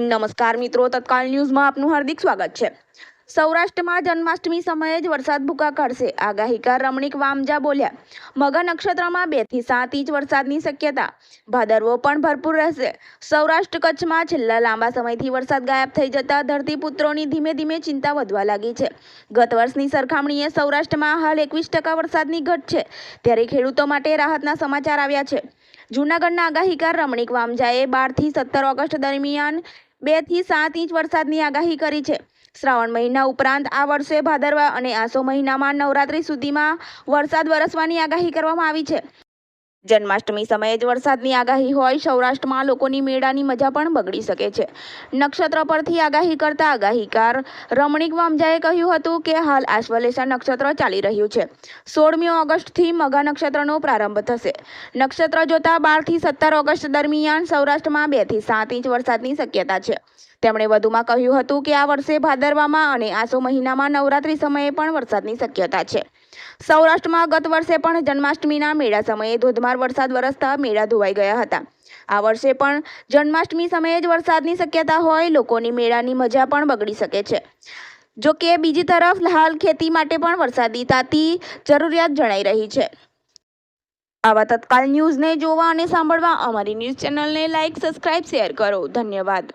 નમસ્કાર મિત્રો, તત્કાલ ન્યૂઝમાં આપનું હાર્દિક સ્વાગત છે. સૌરાષ્ટ્રમાં જન્માષ્ટમી સમયે જ વરસાદ ભૂકા કાઢશે. આગાહીકાર રમણીક વામજા બોલ્યા મગા નક્ષત્રમાં બેથી સાત ઇંચ વરસાદની શક્યતા. ભાદરવો પણ ભરપૂર રહેશે. સૌરાષ્ટ્ર કચ્છમાં છેલ્લા લાંબા સમયથી વરસાદ ગાયબ થઈ જતા ધરતીપુત્રોની ધીમે ધીમે ચિંતા વધવા લાગી છે. ગત વર્ષની સરખામણીએ સૌરાષ્ટ્રમાં હાલ એકવીસ ટકા વરસાદની ઘટ છે. ત્યારે ખેડૂતો માટે રાહતના સમાચાર આવ્યા છે. જૂનાગઢના આગાહીકાર રમણીક વામજાએ બારથી સત્તર ઓગસ્ટ દરમિયાન બેથી સાત ઇંચ વરસાદની આગાહી કરી છે. શ્રાવણ મહિના ઉપરાંત આ વર્ષે ભાદરવા અને આસો મહિનામાં નવરાત્રી સુધીમાં વરસાદ વરસવાની આગાહી કરવામાં આવી છે. જન્માષ્ટમી સમયે જ વરસાદની આગાહી હોય, સૌરાષ્ટ્રમાં લોકોની મેળાની મજા પણ બગડી શકે છે. નક્ષત્ર પરથી આગાહી કરતા આગાહીકાર રમણીક વામજાએ કહ્યું હતું કે હાલ આશ્વલેષા નક્ષત્ર ચાલી રહ્યું છે. સોળમી ઓગસ્ટથી મઘા નક્ષત્રનો પ્રારંભ થશે. નક્ષત્ર જોતા બારથી સત્તર ઓગસ્ટ દરમિયાન સૌરાષ્ટ્રમાં બેથી સાત ઇંચ વરસાદની શક્યતા છે. તેમણે વધુમાં કહ્યું હતું કે આ વર્ષે ભાદરવામાં અને આસો મહિનામાં નવરાત્રી સમયે પણ વરસાદની શક્યતા છે. સૌરાષ્ટ્રમાં ગત વર્ષે પણ જન્માષ્ટમીના મેળા સમયે ધોધમાર વરસાદ વરસતા મેળા ધોવાઈ ગયા હતા. આ વર્ષે પણ જન્માષ્ટમી સમયે જ વરસાદની શક્યતા હોય, લોકોની મેળાની મજા પણ બગડી શકે છે. જો કે બીજી તરફ હાલ ખેતી માટે પણ વરસાદી તાતી જરૂરિયાત જણાઈ રહી છે. આવા તત્કાલ ન્યૂઝને જોવા અને સાંભળવા અમારી ન્યૂઝ ચેનલને લાઇક સબસ્ક્રાઇબ, શેર કરો. ધન્યવાદ.